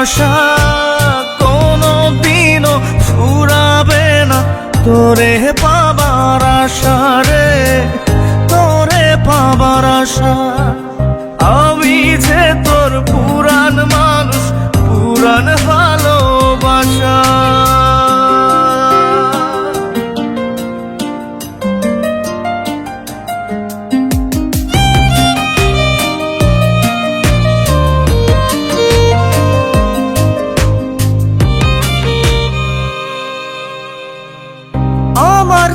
পাবার কোনো দিনও ফুরাবে না। তোরে পাবার আশা রে তোরে পাবার আশা।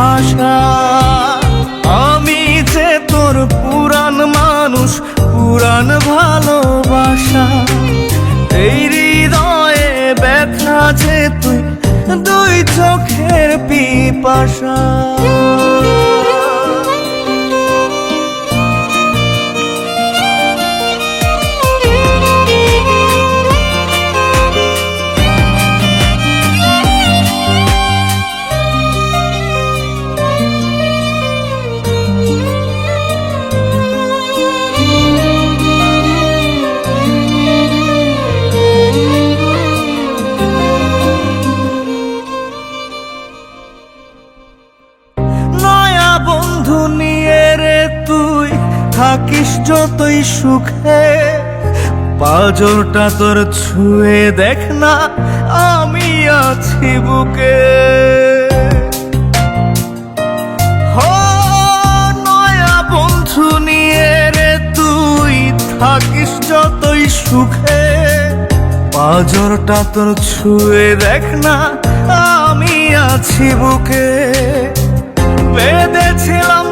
ভাষা। আমি যে তোর পুরান মানুষ পুরান ভালোবাসা। এই হৃদয়ে ব্যথা যে তুই, দুই চোখের পিপাসা। থাকিস যতই সুখে, পাজরটা তোর ছুঁয়ে দেখ না, আমি আছি বুকে। নয়া বন্ধু নিয়ে রে তুই থাকিস যতই সুখে, পাজরটা তোর ছুঁয়ে দেখ না, আমি আছি বুকে। বেঁধেছিলাম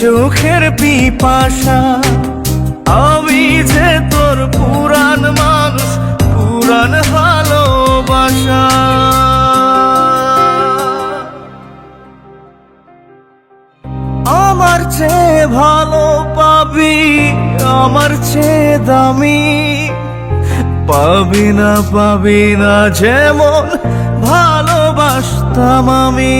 চোখের পিপাসা। আমি যে তোর পুরান মানুষ পুরান ভালোবাসা। আমার চেয়ে ভালো পাবি, আমার চেয়ে দামি। পাবি না পাবি না, যেমন ভালোবাসতাম আমি।